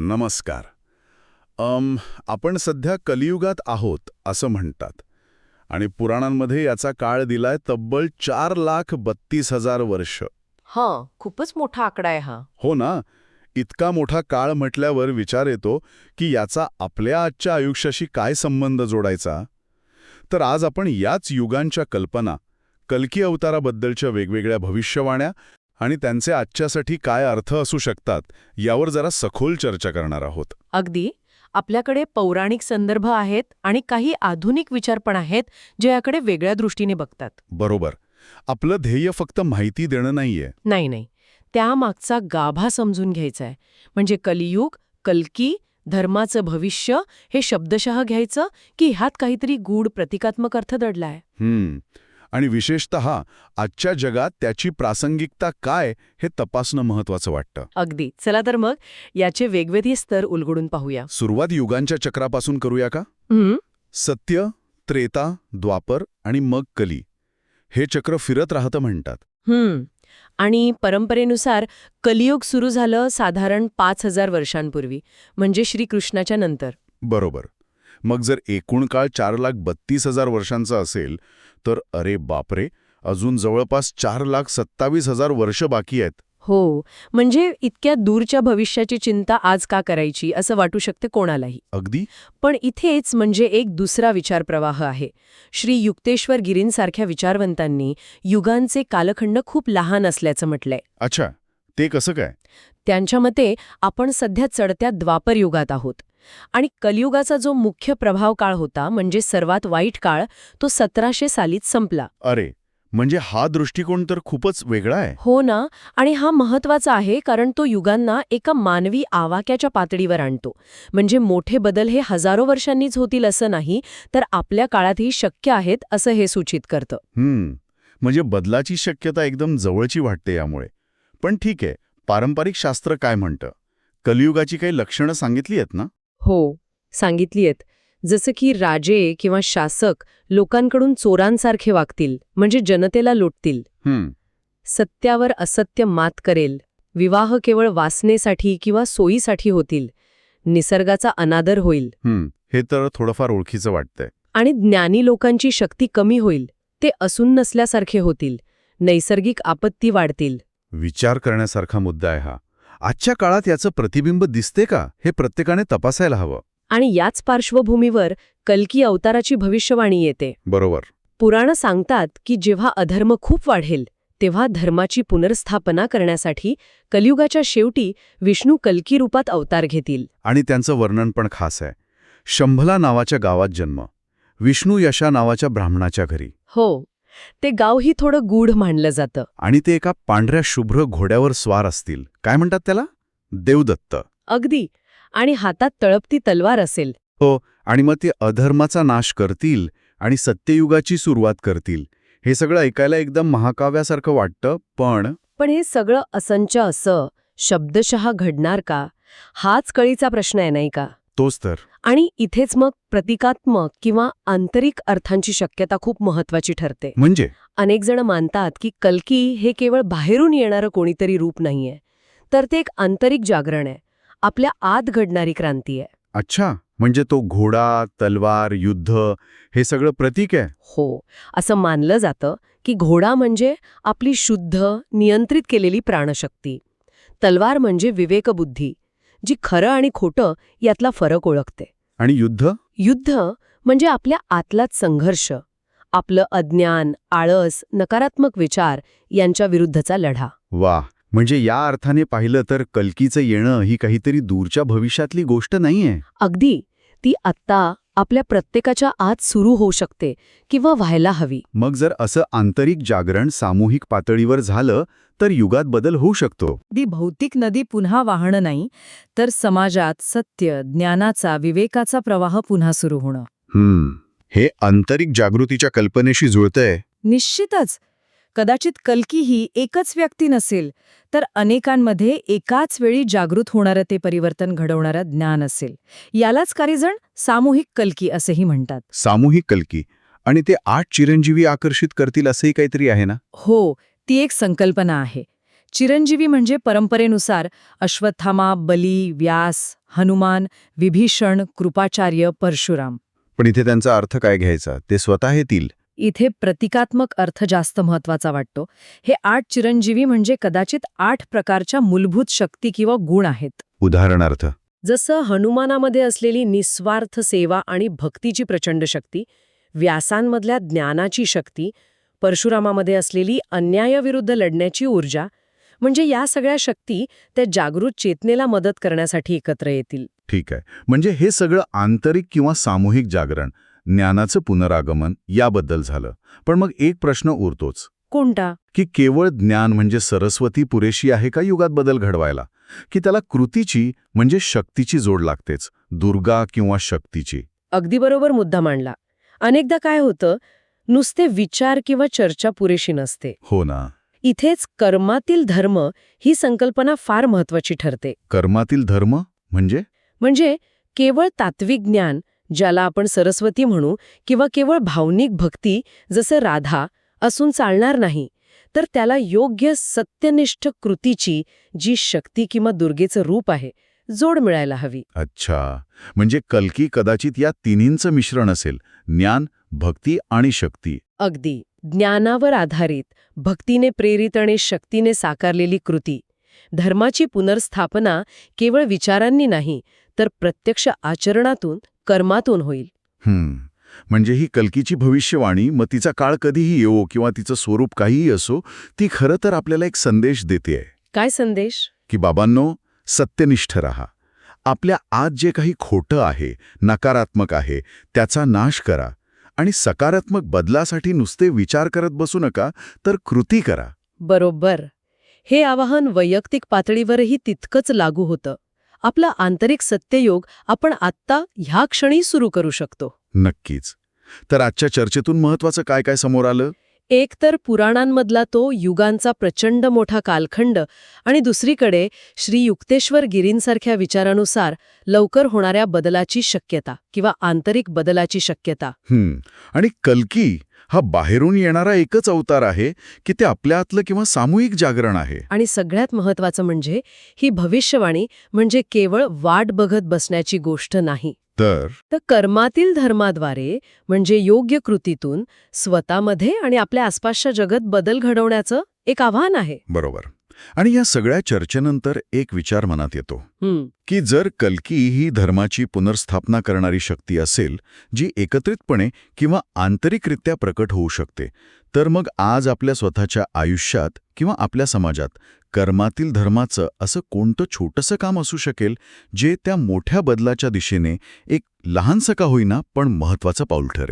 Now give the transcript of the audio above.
नमस्कार. अम, आपण सध्या कलियुगात आहोत असं म्हणतात. आणि पुराणांमध्ये याचा काळ दिलाय तब्बल चार लाख बत्तीस हजार वर्ष. हां खूपच मोठा आकडा आहे हा. हो ना? इतका मोठा काळ म्हटल्यावर विचार येतो की याचा आपल्या आजच्या आयुष्याशी काय संबंध जोडायचा? तर आज आपण याच युगांच्या कल्पना कल्की अवताराबद्दलच्या वेगवेगळ्या भविष्यवाण्या आणि त्यांचे आजच्यासाठी काय अर्थ असू शकतात यावर जरा सखोल चर्चा करणार आहोत. अगदी. आपल्याकडे पौराणिक संदर्भ आहेत आणि काही आधुनिक विचार पण आहेत जे याकडे वेगळ्या दृष्टीने बघतात. बरोबर. आपलं ध्येय फक्त माहिती देणं नाहीये. नाही नाही. त्यामागचा गाभा समजून घ्यायचा आहे म्हणजे कलियुग कल्की धर्माचं भविष्य हे शब्दशः घ्यायचं की ह्यात काहीतरी गूढ प्रतिकात्मक अर्थ दडलाय? हम्म. आणि विशेषत आजच्या जगात त्याची प्रासंगिकता काय हे तपासणं महत्वाचं वाटतं. अगदी. चला तर मग याचे वेगवेगळे स्तर उलगडून पाहूया. सुरुवात युगांच्या चक्रापासून करूया का? सत्य त्रेता द्वापर आणि मग कली. हे चक्र फिरत राहतं म्हणतात. आणि परंपरेनुसार कलियुग सुरू झालं साधारण पाच हजार वर्षांपूर्वी म्हणजे श्रीकृष्णाच्या नंतर. बरोबर. मग जर एकूण काळ चार लाख बत्तीस हजार वर्षांचा असेल तर अरे बापरे! अजून जवळपास चार लाख सत्तावीस हजार वर्ष बाकी आहेत. हो म्हणजे इतक्या दूरच्या भविष्याची चिंता आज का करायची असं वाटू शकते कोणालाही. अगदी? पण इथेच म्हणजे एक दुसरा विचारप्रवाह आहे. श्री युक्तेश्वर गिरींसारख्या विचारवंतांनी युगांचे कालखंड खूप लहान असल्याचं म्हटलंय. अच्छा ते कसं काय? त्यांच्या मते आपण सध्या चढत्या द्वापर युगात आहोत. आणि कलियुगाचा जो मुख्य प्रभाव काळ होता म्हणजे सर्वात वाईट काळ तो सतराशे सालीत संपला. अरे म्हणजे हा दृष्टिकोन तर खूपच वेगळा आहे. हो ना आणि हा महत्त्वाचा आहे कारण तो युगांना एका मानवी आवाक्याच्या पातळीवर आणतो. म्हणजे मोठे बदल हे हजारो वर्षांनीच होतील असं नाही तर आपल्या काळातही शक्य आहेत असं हे सूचित करतं. हम्म म्हणजे बदलाची शक्यता एकदम जवळची वाटते यामुळे. पण ठीक आहे पारंपरिक शास्त्र काय म्हणतं? कलियुगाची काही लक्षणं सांगितली आहेत ना? हो सांगितली आहेत. जसं की राजे किंवा शासक लोकांकडून चोरांसारखे वागतील म्हणजे जनतेला लुटतील. सत्यावर असत्य मात करेल. विवाह केवळ वासनेसाठी किंवा सोयीसाठी होतील. निसर्गाचा अनादर होईल. हे तर थोडंफार ओळखीचं वाटतंय. आणि ज्ञानी लोकांची शक्ती कमी होईल. ते असून नसल्यासारखे होतील. नैसर्गिक आपत्ती वाढतील. विचार करण्यासारखा मुद्दा आहे हा. आजच्या काळात याचं प्रतिबिंब दिसते का हे प्रत्येकाने तपासायला हवं. आणि याच पार्श्वभूमीवर कल्की अवताराची भविष्यवाणी येते. बरोबर. पुराणं सांगतात की जेव्हा अधर्म खूप वाढेल तेव्हा धर्माची पुनर्स्थापना करण्यासाठी कलियुगाच्या शेवटी विष्णू कल्की रूपात अवतार घेतील. आणि त्यांचं वर्णन पण खास आहे. शंभला नावाच्या गावात जन्म विष्णू यशा नावाच्या ब्राह्मणाच्या घरी. हो ते गावही थोडं गूढ मानलं जातं. आणि ते एका पांढऱ्या शुभ्र घोड्यावर स्वार असतील. काय म्हणतात त्याला? देवदत्त. अगदी. आणि हातात तळपती तलवार असेल. आणि मग ते अधर्माचा नाश करतील आणि सत्ययुगाची सुरुवात करतील. हे सगळं ऐकायला एकदम महाकाव्यासारखं वाटतं पण पण हे सगळं असंच असं शब्दशः घडणार का? हाच कळीचा प्रश्न आहे नाही का? तोच तर. आणि इथेच मग प्रतिकात्मक किंवा आंतरिक अर्थांची शक्यता खूप महत्वाची ठरते. म्हणजे? अनेक जण मानतात की कल्की हे केवळ बाहेरून येणारं कोणीतरी रूप नाहीये. तर ते एक आंतरिक जागरण आहे. आपल्या आत घडणारी क्रांती आहे. अच्छा म्हणजे तो घोडा तलवार युद्ध हे सगळं प्रतीक आहे? हो असं मानलं जातं की घोडा म्हणजे आपली शुद्ध नियंत्रित केलेली प्राणशक्ती. तलवार म्हणजे विवेकबुद्धी. जी खरं आणि खोटं यातला फरक ओळखते. आणि युद्ध? युद्ध म्हणजे आपल्या आतलाच संघर्ष आपलं अज्ञान आळस नकारात्मक विचार यांच्या विरुद्धचा लढा. वा म्हणजे या अर्थाने पाहिलं तर कल्कीचं येणं ही काहीतरी दूरच्या भविष्यातली गोष्ट नाहीये. अगदी ती आत्ता आपल्या प्रत्येकाच्या आत सुरू होऊ शकते किंवा व्हायला हवी. मग जर असं आंतरिक जागरण सामूहिक पातळीवर झालं तर युगात बदल होऊ शकतो. दी भौतिक नदी पुन्हा वाहणं नाही तर समाजात सत्य ज्ञानाचा विवेकाचा प्रवाह पुन्हा सुरू होणं. हम्म. हे आंतरिक जागृतीच्या कल्पनेशी जुळतंय. निश्चितच. कदाचित कल्की ही एकच व्यक्ती नसेल तर अनेकांमध्ये एकाच वेळी जागृत होणारं ते परिवर्तन घडवणारं ज्ञान असेल. यालाच काहीजण सामूहिक कल्की असेही म्हणतात. सामूहिक कल्की? आणि ते आठ चिरंजीवी आकर्षित करतील असंही काहीतरी आहे ना? हो ती एक संकल्पना आहे. चिरंजीवी म्हणजे परंपरेनुसार अश्वत्थामा बली व्यास हनुमान विभीषण कृपाचार्य परशुराम. पण इथे त्यांचा अर्थ काय घ्यायचा? ते स्वतः येतील. इथे प्रतिकात्मक अर्थ जास्त महत्त्वाचा वाटतो. हे आठ चिरंजीवी म्हणजे कदाचित आठ प्रकारच्या मूलभूत शक्ती किंवा गुण आहेत. उदाहरणार्थ. जसं हनुमानामध्ये असलेली निस्वार्थ सेवा आणि भक्तीची प्रचंड शक्ती व्यासांमधल्या ज्ञानाची शक्ती परशुरामामध्ये असलेली अन्यायाविरुद्ध लढण्याची ऊर्जा म्हणजे या सगळ्या शक्ती त्या जागृत चेतनेला मदत करण्यासाठी एकत्र येतील. ठीक आहे. म्हणजे हे सगळं आंतरिक किंवा सामूहिक जागरण. ज्ञानाचं पुनरागमन याबद्दल झालं. पण मग एक प्रश्न उरतोच. कोणता? की केवळ ज्ञान म्हणजे सरस्वती पुरेशी आहे का युगात बदल घडवायला? की त्याला कृतीची म्हणजे शक्तीची जोड लागतेच दुर्गा किंवा शक्तीची? अगदी बरोबर मुद्दा मांडला. अनेकदा काय होतं नुसते विचार किंवा चर्चा पुरेशी नसते. हो ना. इथेच कर्मातील धर्म ही संकल्पना फार महत्वाची ठरते. कर्मातील धर्म म्हणजे? म्हणजे केवळ तात्विक ज्ञान ज्याला आपण सरस्वती म्हणू किंवा केवळ भावनिक भक्ती जसं राधा असून चालणार नाही तर त्याला योग्य सत्यनिष्ठ कृतीची जी शक्ती किंवा दुर्गेचं रूप आहे जोड मिळायला हवी. अच्छा. म्हणजे कल्की कदाचित या तिन्हींचं मिश्रण असेल ज्ञान भक्ती आणि शक्ती. अगदी. ज्ञानावर आधारित भक्तीने प्रेरित आणि शक्तीने साकारलेली कृती. धर्माची पुनर्स्थापना केवळ विचारांनी नाही तर प्रत्यक्ष आचरणातून कर्मातून होईल. हम्म. म्हणजे ही कल्कीची भविष्यवाणी मग तिचा काळ कधीही येवो किंवा तिचं स्वरूप काहीही असो ती खरं तर आपल्याला एक संदेश देते काय संदेश? की बाबांनो सत्यनिष्ठ राहा. आपल्या आत जे काही खोटं आहे नकारात्मक आहे त्याचा नाश करा. आणि सकारात्मक बदलासाठी नुसते विचार करत बसू नका तर कृती करा. बरोबर. हे आवाहन वैयक्तिक पातळीवरही तितकंच लागू होतं. आपलं आंतरिक सत्ययोग आपण आत्ता ह्या क्षणी सुरू करू शकतो. नक्कीच. तर आजच्या चर्चेतून महत्वाचं काय काय समोर आलं? एक तर पुराणांमधला तो युगांचा प्रचंड मोठा कालखंड आणि दुसरीकडे श्री युक्तेश्वर गिरींसारख्या विचारानुसार लवकर होणाऱ्या बदलाची शक्यता किंवा आंतरिक बदलाची शक्यता. आणि कल्की हा बाहेरून येणारा एकच अवतार आहे की ते आपल्या आतलं किंवा सामूहिक जागरण आहे. आणि सगळ्यात महत्वाचं म्हणजे ही भविष्यवाणी म्हणजे केवळ वाट बघत बसण्याची गोष्ट नाही. तर? तर कर्मातील धर्माद्वारे म्हणजे योग्य कृतीतून स्वतःमध्ये आणि आपल्या आसपासच्या जगत बदल घडवण्याचं एक आव्हान आहे. बरोबर. आणि या सगळ्या चर्चेनंतर एक विचार मनात येतो की जर कल्की ही धर्माची पुनर्स्थापना करणारी शक्ती असेल जी एकत्रितपणे किंवा आंतरिकरित्या प्रकट होऊ शकते तर मग आज आपल्या स्वतःच्या आयुष्यात किंवा आपल्या समाजात कर्मातील धर्माचं असं कोणतं छोटंसं काम असू शकेल जे त्या मोठ्या बदलाच्या दिशेने एक लहानसं का होईना पण महत्वाचं पाऊल ठरेल?